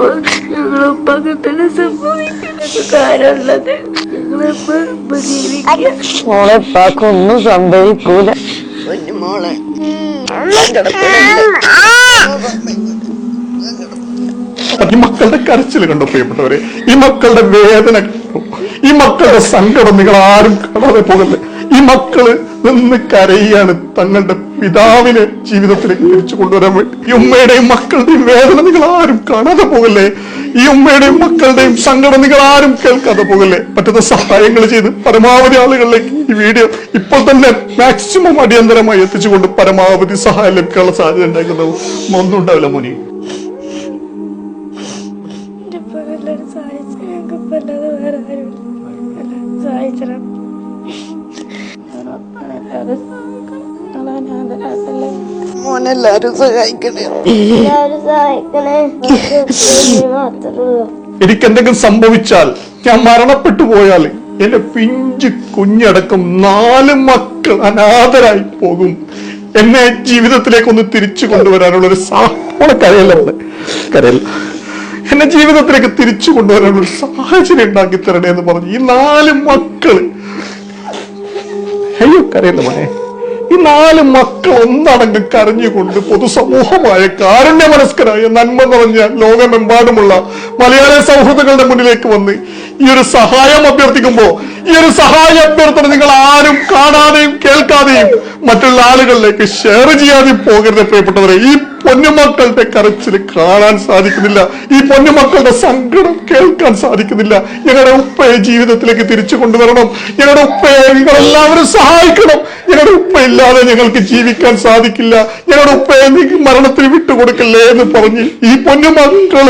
ഞങ്ങളിപ്പോ ഞങ്ങളുപ്പൊക്കെ സംഭവിക്കൂല. ഈ മക്കളുടെ കരച്ചിൽ കണ്ടു പ്രിയപ്പെട്ടവരെ? ഈ മക്കളുടെ വേദന കണ്ടു? ഈ മക്കളുടെ സങ്കടം നിങ്ങൾ ആരും കാണാതെ പോകല്ലേ? മക്കൾ നിന്ന് കരയാണ് തങ്ങളുടെ പിതാവിനെ ജീവിതത്തിലേക്ക് തിരിച്ചു കൊണ്ടുവരാൻ വേണ്ടി. ഈ ഉമ്മയുടെയും മക്കളുടെയും വേദന നിങ്ങൾ ആരും കാണാതെ പോകല്ലേ? ഈ ഉമ്മയുടെയും മക്കളുടെയും സങ്കടം നിങ്ങൾ ആരും കേൾക്കാതെ പോകല്ലേ? പറ്റുന്ന സഹായങ്ങൾ ചെയ്ത് പരമാവധി ആളുകളിലേക്ക് ഈ വീഡിയോ ഇപ്പോൾ തന്നെ മാക്സിമം അടിയന്തരമായി എത്തിച്ചുകൊണ്ട് പരമാവധി സഹായം ലഭിക്കാനുള്ള സാധ്യത ഉണ്ടാക്കുന്നത് ഒന്നും ഉണ്ടാവില്ല മുനി. അതല്ലേ മോനെല്ലാരും സഹായിക്കണേ. എല്ലാവരും സഹായിക്കണേ മാത്രമേ എനിക്ക് എന്തെങ്കിലും സംഭവിച്ചാൽ ഞാൻ മരണപ്പെട്ടു പോയാൽ എന്റെ പിഞ്ച് കുഞ്ഞടക്കം നാല് മക്കൾ അനാഥരായി പോകും. എന്നെ ജീവിതത്തിലേക്ക് ഒന്ന് തിരിച്ചു കൊണ്ടുവരാനുള്ള ഒരു സാഹചര്യം കരയല്ല മോളെ. കരയല്ല. എന്നെ ജീവിതത്തിലേക്ക് തിരിച്ചു കൊണ്ടുവരാനുള്ള ഒരു സാഹചര്യം ഉണ്ടാക്കി തരണേ എന്ന് പറഞ്ഞു. ഈ നാല് മക്കൾ അയ്യോ കരയല്ല മോനെ ഈ നാല് മക്കൾ ഒന്നടങ്ങ് കരഞ്ഞുകൊണ്ട് പൊതുസമൂഹമായ കാരുണ്യ മനസ്കരായ നന്മ നിറഞ്ഞ ലോകമെമ്പാടുമുള്ള മലയാള സൗഹൃദങ്ങളുടെ മുന്നിലേക്ക് വന്ന് ഈ ഒരു സഹായം അഭ്യർത്ഥിക്കുമ്പോ ഈ ഒരു സഹായ അഭ്യർത്ഥന നിങ്ങൾ ആരും കാണാതെയും കേൾക്കാതെയും മറ്റുള്ള ആളുകളിലേക്ക് ഷെയർ ചെയ്യാതെ പോകരുത് പ്രിയപ്പെട്ടവരെ. ഈ പൊന്നുമക്കളുടെ കരച്ചിൽ കാണാൻ സാധിക്കുന്നില്ല. ഈ പൊന്നുമക്കളുടെ സങ്കടം കേൾക്കാൻ സാധിക്കുന്നില്ല. ഞങ്ങളുടെ ഉപ്പയെ ജീവിതത്തിലേക്ക് തിരിച്ചു കൊണ്ടുവരണം. ഞങ്ങളുടെ ഉപ്പയെ നിങ്ങൾ എല്ലാവരും സഹായിക്കണം. ഞങ്ങളുടെ ഉപ്പ ഇല്ലാതെ ഞങ്ങൾക്ക് ജീവിക്കാൻ സാധിക്കില്ല. ഞങ്ങളുടെ ഉപ്പയെ മരണത്തിന് വിട്ടുകൊടുക്കല്ലേ എന്ന് പറഞ്ഞ് ഈ പൊന്നുമക്കൾ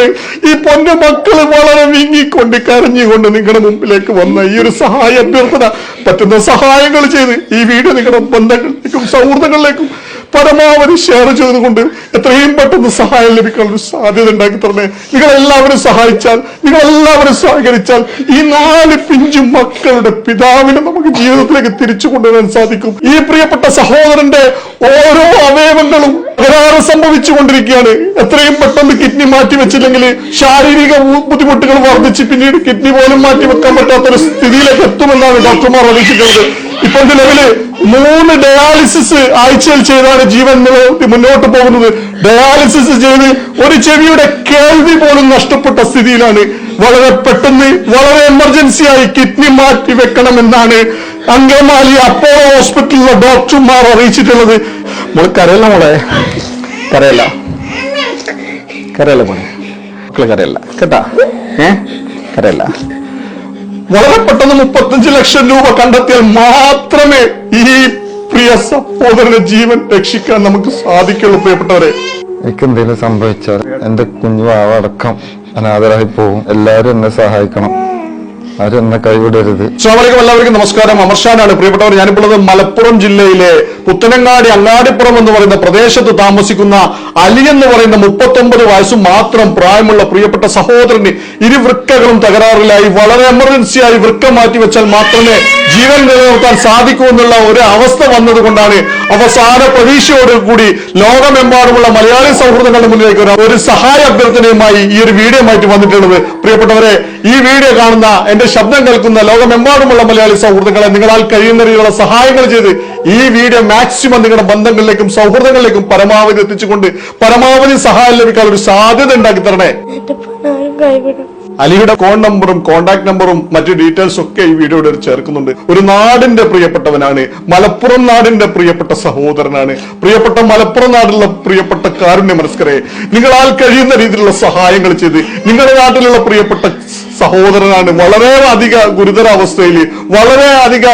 ഈ പൊന്നുമക്കൾ വളരെ വിങ്ങിക്കൊണ്ട് കരഞ്ഞുകൊണ്ട് നിങ്ങളുടെ മുമ്പിലേക്ക് വന്ന ഈ ഒരു സഹായ അഭ്യർത്ഥന പറ്റുന്ന സഹായങ്ങൾ ചെയ്ത് ഈ വീഡിയോ നിങ്ങളുടെ ബന്ധങ്ങളിലേക്കും സൗഹൃദങ്ങളിലേക്കും പരമാവധി ഷെയർ ചെയ്തുകൊണ്ട് എത്രയും പെട്ടെന്ന് സഹായം ലഭിക്കാനുള്ള സാധ്യത ഉണ്ടാക്കി തരണേ. നിങ്ങൾ എല്ലാവരും സഹായിച്ചാൽ നിങ്ങൾ എല്ലാവരും സഹകരിച്ചാൽ ഈ നാല് പിഞ്ചു മക്കളുടെ പിതാവിനെ നമുക്ക് ജീവിതത്തിലേക്ക് തിരിച്ചു കൊണ്ടുവരാൻ സാധിക്കും. ഈ പ്രിയപ്പെട്ട സഹോദരന്റെ ഓരോ അവയവങ്ങളും തകരാറ് സംഭവിച്ചു കൊണ്ടിരിക്കുകയാണ് എത്രയും പെട്ടെന്ന് കിഡ്നി മാറ്റി വെച്ചില്ലെങ്കിൽ ശാരീരിക ബുദ്ധിമുട്ടുകൾ വർദ്ധിച്ച് പിന്നീട് കിഡ്നി പോലും മാറ്റി വെക്കാൻ പറ്റാത്ത ഒരു സ്ഥിതിയിലേക്ക് എത്തുമെന്നാണ് ഡോക്ടർമാർ അറിയിച്ചിട്ടുള്ളത്. ഇപ്പോൾ നിലവിൽ മൂന്ന് ഡയാലിസിസ് ആഴ്ചയിൽ ചെയ്താണ് ജീവൻ മുന്നോട്ട് പോകുന്നത്. ഡയാലിസിസ് ചെയ്ത് ഒരു ചെവിയുടെ കേൾവി പോലും നഷ്ടപ്പെട്ട സ്ഥിതിയിലാണ്. വളരെ പെട്ടെന്ന് വളരെ എമർജൻസി ആയി കിഡ്നി മാറ്റി വെക്കണം എന്നാണ് അങ്കമാലി അപ്പോളോ ഹോസ്പിറ്റലിലെ ഡോക്ടർമാർ അറിയിച്ചിട്ടുള്ളത്. മോളെ കരയല്ല മോളെ. കരയല്ല. കരയല്ല മോളെ. മക്കൾ കരയല്ല. കേട്ടാ? ഏ? കരയല്ല. വളരെ പെട്ടെന്ന് മുപ്പത്തഞ്ച് ലക്ഷം രൂപ കണ്ടെത്തിയാൽ മാത്രമേ ഈ പ്രിയ സഹോദരന്റെ ജീവൻ രക്ഷിക്കാൻ നമുക്ക് സാധിക്കുള്ളൂ പ്രിയപ്പെട്ടവരെ. എനിക്ക് എന്തെങ്കിലും സംഭവിച്ചാൽ എന്റെ കുഞ്ഞു അടക്കം അനാഥരായി പോകും. എല്ലാവരും എന്നെ സഹായിക്കണം. എല്ലാവർക്കും നമസ്കാരം. അമർഷാനാണ് പ്രിയപ്പെട്ടവർ ഞാനിപ്പോൾ മലപ്പുറം ജില്ലയിലെ പുത്തനങ്ങാടി അങ്ങാടിപ്പുറം എന്ന് പറയുന്ന പ്രദേശത്ത് താമസിക്കുന്ന അലി എന്ന് പറയുന്ന മുപ്പത്തൊമ്പത് വയസ്സ് മാത്രം പ്രായമുള്ള പ്രിയപ്പെട്ട സഹോദരന് ഇരു വൃക്കകളും തകരാറിലായി വളരെ എമർജൻസി ആയി വൃക്ക മാറ്റി വെച്ചാൽ മാത്രമേ ജീവൻ നിലനിർത്താൻ സാധിക്കൂ എന്നുള്ള ഒരു അവസ്ഥ വന്നതുകൊണ്ടാണ് അവസാന പ്രതീക്ഷയോടുകൂടി ലോകമെമ്പാടുമുള്ള മലയാളി സൗഹൃദങ്ങളുടെ മുന്നിലേക്ക് ഒരു- സഹായ അഭ്യർത്ഥനയുമായി ഈ ഒരു വീഡിയോ ആയിട്ട് വന്നിട്ടുള്ളത്. പ്രിയപ്പെട്ടവരെ ഈ വീഡിയോ കാണുന്ന എന്റെ ശബ്ദം കേൾക്കുന്ന ലോകമെമ്പാടുമുള്ള മലയാളി സൗഹൃദങ്ങളെ നിങ്ങളാൽ കഴിയുന്ന രീതിയിലുള്ള സഹായങ്ങൾ ചെയ്ത് ഈ വീഡിയോ മാക്സിമം നിങ്ങളുടെ ബന്ധങ്ങളിലേക്കും സൗഹൃദങ്ങളിലേക്കും പരമാവധി എത്തിച്ചുകൊണ്ട് പരമാവധി സഹായം ലഭിക്കാൻ ഒരു സാധ്യത ഉണ്ടാക്കി തരണേ കൈവിടും. അലിയുടെ കോൺ നമ്പറും കോൺടാക്ട് നമ്പറും മറ്റു ഡീറ്റെയിൽസ് ഒക്കെ ഈ വീഡിയോയുടെ ചേർക്കുന്നുണ്ട്. ഒരു നാടിന്റെ പ്രിയപ്പെട്ടവനാണ്. മലപ്പുറം നാടിന്റെ പ്രിയപ്പെട്ട സഹോദരനാണ്. പ്രിയപ്പെട്ട മലപ്പുറം നാട്ടിലുള്ള പ്രിയപ്പെട്ട കാരുണ്യ മനസ്കരെ നിങ്ങളാൽ കഴിയുന്ന രീതിയിലുള്ള സഹായങ്ങൾ ചെയ്ത് നിങ്ങളുടെ നാട്ടിലുള്ള പ്രിയപ്പെട്ട സഹോദരനാണ് വളരെ അധിക ഗുരുതരാവസ്ഥയിൽ വളരെ അധിക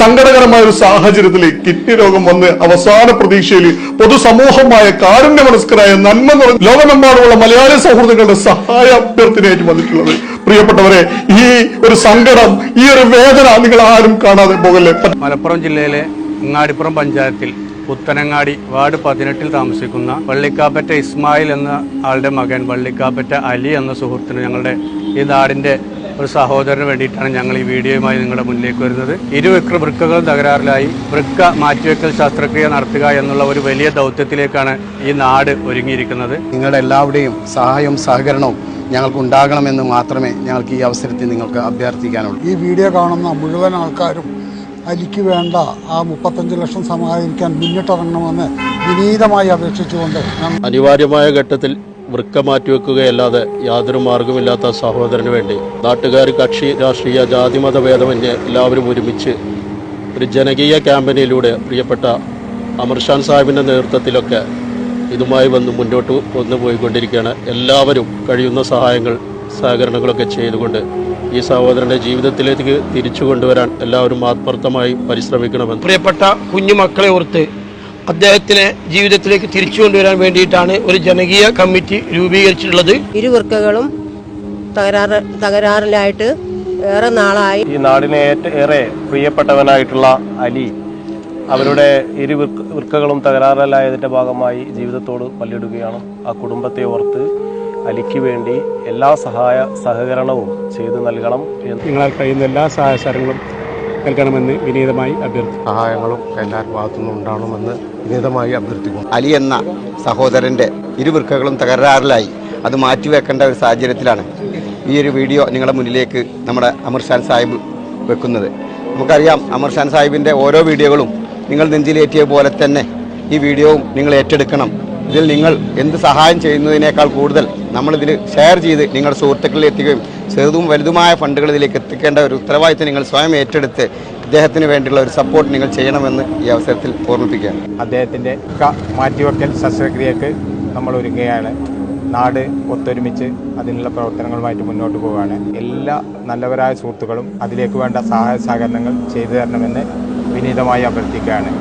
സങ്കടകരമായ ഒരു സാഹചര്യത്തിൽ കിഡ്നി രോഗം വന്ന് അവസാന പ്രതീക്ഷയിൽ പൊതുസമൂഹമായ കാരുണ്യ മനസ്കരായ നന്മ നിറഞ്ഞ ലോകമെമ്പാടുമുള്ള മലയാളി സൗഹൃദങ്ങളുടെ സഹായ അഭ്യർത്ഥനയായിട്ട് വന്നിട്ടുള്ളത്. പ്രിയപ്പെട്ടവരെ ഈ ഒരു സങ്കടം ഈ ഒരു വേദന നിങ്ങൾ ആരും കാണാതെ പോകല്ലേ? മലപ്പുറം ജില്ലയിലെ അങ്ങാടിപ്പുറം പഞ്ചായത്തിൽ പുത്തനങ്ങാടി വാർഡ് പതിനെട്ടിൽ താമസിക്കുന്ന വള്ളിക്കാപ്പറ്റ ഇസ്മായിൽ എന്ന ആളുടെ മകൻ വള്ളിക്കാപ്പറ്റ അലി എന്ന സുഹൃത്തിന് ഞങ്ങളുടെ ഈ നാടിന്റെ ഒരു സഹോദരന് വേണ്ടിയിട്ടാണ് ഞങ്ങൾ ഈ വീഡിയോയുമായി നിങ്ങളുടെ മുന്നിലേക്ക് വരുന്നത്. ഇരു വൃക്ക വൃക്കകളും തകരാറിലായി. വൃക്ക മാറ്റിവെക്കൽ ശസ്ത്രക്രിയ നടത്തുക എന്നുള്ള ഒരു വലിയ ദൗത്യത്തിലേക്കാണ് ഈ നാട് ഒരുങ്ങിയിരിക്കുന്നത്. നിങ്ങളുടെ എല്ലാവരുടെയും സഹായവും സഹകരണവും ഞങ്ങൾക്ക് ഉണ്ടാകണമെന്ന് മാത്രമേ ഞങ്ങൾക്ക് ഈ അവസരത്തിൽ നിങ്ങൾക്ക് അഭ്യർത്ഥിക്കാനുള്ളൂ. ഈ വീഡിയോ കാണുന്ന മുഴുവൻ ആൾക്കാരും അലിക്ക് വേണ്ട ആ മുപ്പത്തഞ്ച് ലക്ഷം സമാഹരിക്കാൻ മുന്നിട്ടിറങ്ങണമെന്ന് വിനീതമായി അപേക്ഷിച്ചുകൊണ്ട് അനിവാര്യമായ ഘട്ടത്തിൽ വൃക്ക മാറ്റിവെക്കുകയല്ലാതെ യാതൊരു മാർഗമില്ലാത്ത സഹോദരന് വേണ്ടി നാട്ടുകാർ കക്ഷി രാഷ്ട്രീയ ജാതിമത ഭേദമന്യേ എല്ലാവരും ഒരുമിച്ച് ഒരു ജനകീയ ക്യാമ്പയിനിലൂടെ പ്രിയപ്പെട്ട അമർഷാൻ സാഹിബിന്റെ നേതൃത്വത്തിലൊക്കെ ഇതുമായി വന്ന് മുന്നോട്ട് വന്നു പോയിക്കൊണ്ടിരിക്കുകയാണ് എല്ലാവരും കഴിയുന്ന സഹായങ്ങൾ സഹകരണങ്ങളൊക്കെ ചെയ്തുകൊണ്ട് ഈ സഹോദരന്റെ ജീവിതത്തിലേക്ക് തിരിച്ചു കൊണ്ടുവരാൻ എല്ലാവരും ആത്മാർത്ഥമായി പരിശ്രമിക്കണമെന്ന്. പ്രിയപ്പെട്ട കുഞ്ഞുമക്കളെ ഓർത്ത് അദ്ദേഹത്തിനെ ജീവിതത്തിലേക്ക് തിരിച്ചു കൊണ്ടുവരാൻ വേണ്ടിയിട്ടാണ് ഒരു ജനകീയ കമ്മിറ്റി രൂപീകരിച്ചിട്ടുള്ളത്. ഇരുവർക്കകളും തകരാറ് തകരാറിലായിട്ട് ഏറെ നാളായി. ഈ നാടിനെ ഏറെ പ്രിയപ്പെട്ടവനായിട്ടുള്ള അലി അവരുടെ ഇരു വൃക്ക- വൃക്കകളും തകരാറിലായതിന്റെ ഭാഗമായി ജീവിതത്തോട് പല്ലിടുകയാണ് ആ കുടുംബത്തെ ഓർത്ത് അലിക്ക് വേണ്ടി എല്ലാ സഹായ സഹകരണവും ചെയ്തു നൽകണം എന്ന് നിങ്ങളാൽ കഴിയുന്ന എല്ലാ സഹായ സഹകരണങ്ങളും നൽകണമെന്ന് വിനീതമായി അഭ്യർത്ഥിക്കുന്നു. സഹായങ്ങളും എല്ലാ ഭാഗത്തുനിന്നും ഉണ്ടാകണമെന്ന് വിനീതമായി അഭ്യർത്ഥിക്കും അലി എന്ന സഹോദരന്റെ ഇരുവൃക്കകളും തകരാറിലായി. അത് മാറ്റിവെക്കേണ്ട ഒരു സാഹചര്യത്തിലാണ് ഈ ഒരു വീഡിയോ നിങ്ങളുടെ മുന്നിലേക്ക് നമ്മുടെ അമർഷാൻ സാഹിബ് വെക്കുന്നത്. നമുക്കറിയാം അമർഷാൻ സാഹിബിന്റെ ഓരോ വീഡിയോകളും നിങ്ങൾ നെഞ്ചിലേറ്റിയ പോലെ തന്നെ ഈ വീഡിയോവും നിങ്ങൾ ഏറ്റെടുക്കണം. ഇതിൽ നിങ്ങൾ എന്ത് സഹായം ചെയ്യുന്നതിനേക്കാൾ കൂടുതൽ നമ്മളിതിൽ ഷെയർ ചെയ്ത് നിങ്ങളുടെ സുഹൃത്തുക്കളിൽ എത്തിക്കുകയും ചെറുതും വലുതുമായ ഫണ്ടുകൾ ഇതിലേക്ക് എത്തിക്കേണ്ട ഒരു ഉത്തരവാദിത്തം നിങ്ങൾ സ്വയം ഏറ്റെടുത്ത് അദ്ദേഹത്തിന് വേണ്ടിയുള്ള ഒരു സപ്പോർട്ട് നിങ്ങൾ ചെയ്യണമെന്ന് ഈ അവസരത്തിൽ ഓർമ്മിപ്പിക്കുകയാണ്. അദ്ദേഹത്തിന്റെ മാറ്റിവെക്കൽ ശസ്ത്രക്രിയക്ക് നമ്മൾ ഒരുങ്ങുകയാണ്. നാട് ഒത്തൊരുമിച്ച് അതിനുള്ള പ്രവർത്തനങ്ങളുമായിട്ട് മുന്നോട്ട് പോവുകയാണ്. എല്ലാ നല്ലവരായ സുഹൃത്തുക്കളും അതിലേക്ക് വേണ്ട സഹായ സഹകരണങ്ങൾ ചെയ്തു തരണമെന്ന് വിനീതമായി അഭ്യർത്ഥിക്കുകയാണ്.